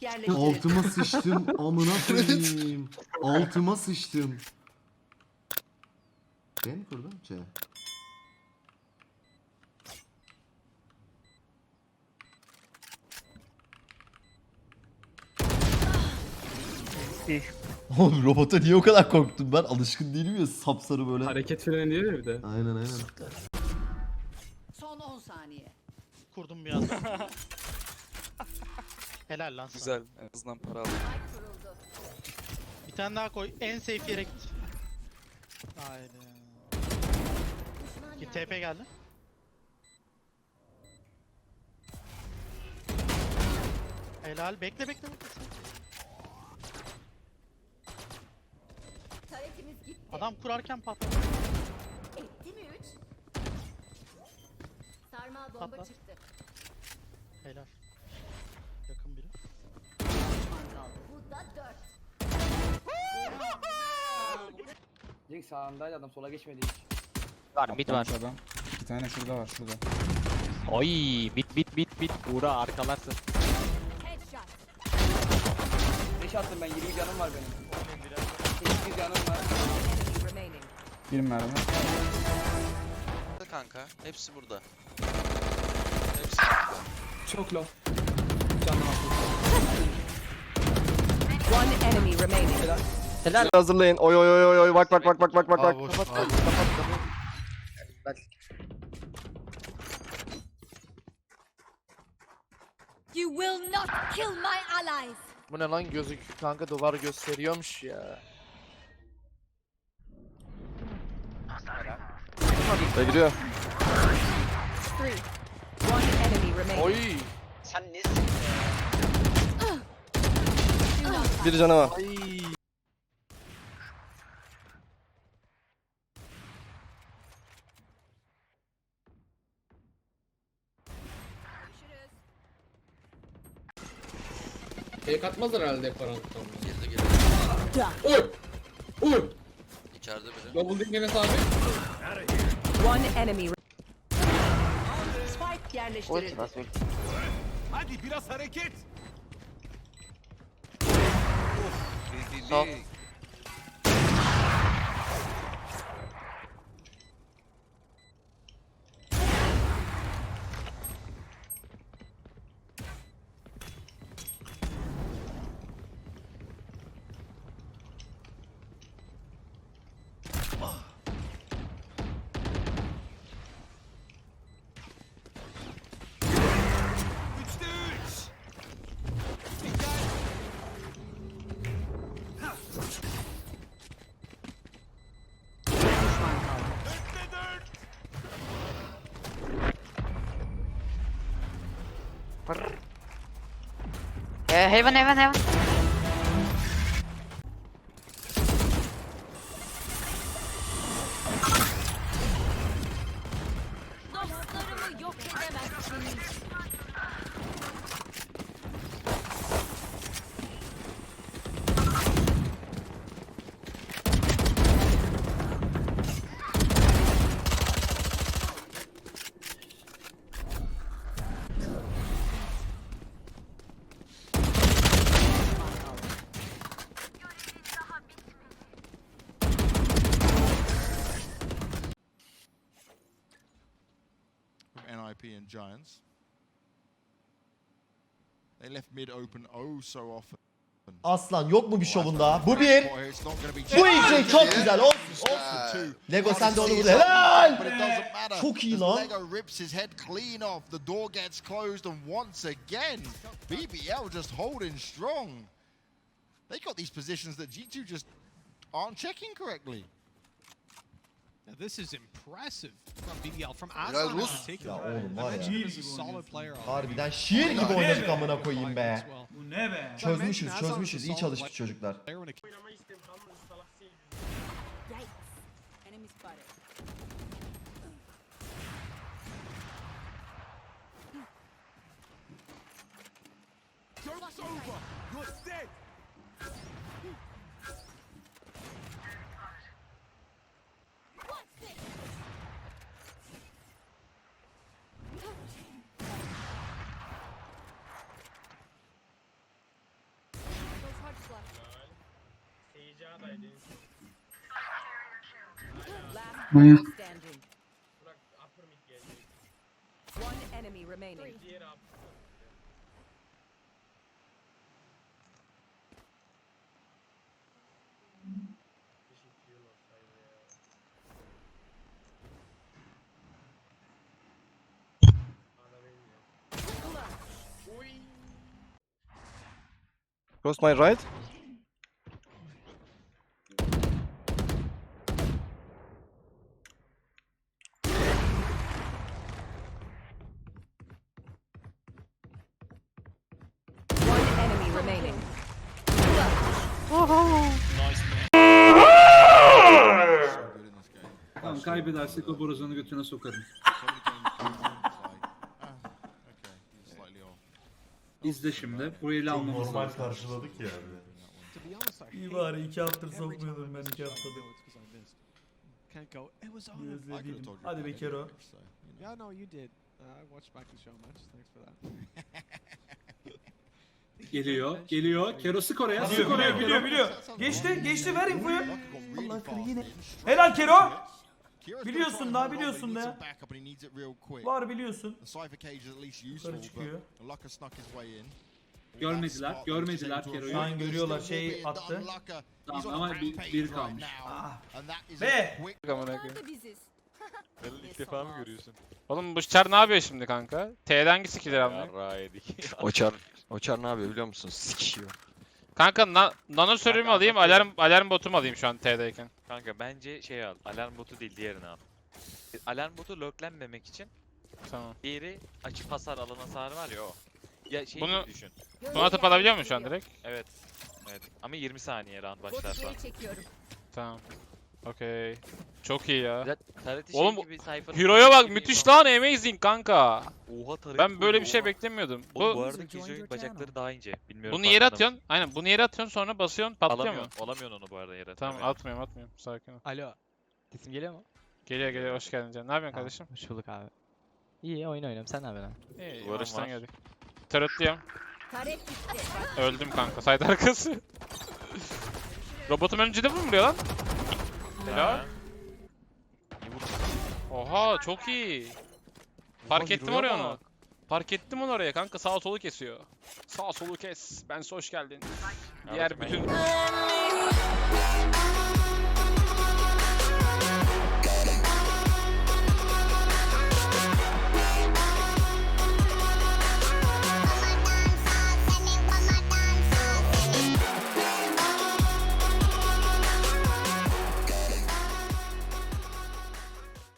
yerleştirin. Altıma sıçtım amına koyayım. Altıma sıçtım. B mi kurdun? C. Oğlum robota niye o kadar korktum ben? Alışkın değilim ya sapsarı böyle. Hareket falan diyor ya bir de. Aynen aynen. Son 10 saniye. Kurdum bir anda. Helal lan sana. Güzel. En azından para aldım. Bir tane daha koy. En safe yere git. Haydi. Git TP geldi. Helal. Bekle bekle bekle. Taretimiz gitti. Adam kurarken patladı. Etti mi 3? Sarmal bomba Patlat. çıktı. Helal. Cenk sağındaydı adam sola geçmedi hiç. Var mid var. Adam. Bir tane şurada var şurada. Oy mid mid mid mid. Uğra arkalarsın. Headshot. 5 attım ben 20 canım var benim. 8 canım var. Bir mermi. Kanka. Hepsi burada. Hepsi burada. Çok low. One enemy remaining. Helal. Hazırlayın. Oy oy oy oy oy bak bak bak bak bak bak bak. You will not kill my allies. Bu ne lan gözük kanka duvar gösteriyormuş ya. Three. One enemy remaining. Oy. Sen nesin? Bir canı var. Görüşürüz. Fake atmazlar herhalde karanlıktan. Girdi girdi. Oy! Oy! İçeride biri. Double dinglemesi abi. One enemy. Spike yerleştirildi. Hadi biraz hareket. Sağ. Üçte Ee, heaven heaven heaven. Dostlarımı yok edemezsiniz. Giants. They left mid open oh so often. Aslan yok mu bir şovun daha? Bu bir. It's not gonna Bu iki çok güzel olsun olsun. Lego sen de onu vur. Helal. But it doesn't matter. Çok iyi lan. Lego rips his head clean off. The door gets closed and once again, BBL just holding strong. They got these positions that G2 just aren't checking correctly. This is impressive from BBL from Helal Aslan in olsun. particular. Ya oğlum var ya. A solid player. Harbiden şiir gibi oynadık amına koyayım be. Bu ne be? Çözmüşüz çözmüşüz iyi çalışmış çocuklar. Player when it Yikes. Enemy spotted. Joke's over. You're dead. Last. One enemy remaining. Cross my right. Tamam kaybedersek o borazanı götüne sokarım. İzle şimdi. Burayı ele almamız Normal lazım. karşıladık be honest, I İyi bari iki haftadır sokmuyordum ben iki haftadır. Can't go. It was on. Özledim. Hadi be Kero. Yeah, no, you did. Uh, I watched back the show much. Thanks for that. Geliyor, geliyor. Kero sık oraya, sık Biliyor, oraya biliyor, biliyor, biliyor. Geçti, geçti ver infoyu. Allah kırı yine. Helal Kero. Biliyorsun daha, biliyorsun da. Var biliyorsun. Yukarı çıkıyor. Görmediler, görmediler Kero'yu. Şu an görüyorlar, şey attı. Tamam ama bir, bir kalmış. Be! biziz. ilk defa mı görüyorsun? Oğlum bu Çar ne yapıyor şimdi kanka? T'den hangi skill'leri almıyor? Yarra yedik. Oçar. Oçar ne yapıyor biliyor musun? Sikiyor. Kanka na nano sürümü alayım, alarm alarm botumu alayım şu an T'deyken. Kanka bence şey al. Alarm botu değil diğerini al. Alarm botu löklenmemek için Tamam. diğeri açık hasar alan hasarı var ya o. Ya şey Bunu- gibi düşün. Bunu atıp alabiliyor muyum şu an direkt? Evet. Evet. Ama 20 saniye round başlarsa. Botu geri çekiyorum. Tamam. Okey. Çok iyi ya. Oğlum şey bu- gibi sayfanın Hero'ya bak müthiş lan amazing kanka. Oha Ben böyle bir şey beklemiyordum. Oğlum bu Bu arada bacakları daha ince. Bilmiyorum. bunu yere atıyorsun. Aynen bunu yere atıyorsun sonra basıyorsun patlıyor mu? Alamıyorsun. Onu bu arada yere. Tamam atmıyorum atmıyorum. Sakin ol. Alo. Sesim geliyor mu? Geliyor geliyor hoş geldin canım. Ne yapıyorsun kardeşim? Hoş bulduk abi. İyi oyun oynuyorum. Sen ne yapıyorsun? İyi var. geldik. Gitti. Öldüm kanka. Side arkası. Robotum öncede mi vuruyor lan? Helal. Oha çok iyi. Fark ettim oraya onu. Fark ettim onu oraya kanka sağ solu kesiyor. Sağ solu kes. Ben hoş geldin. Diğer bütün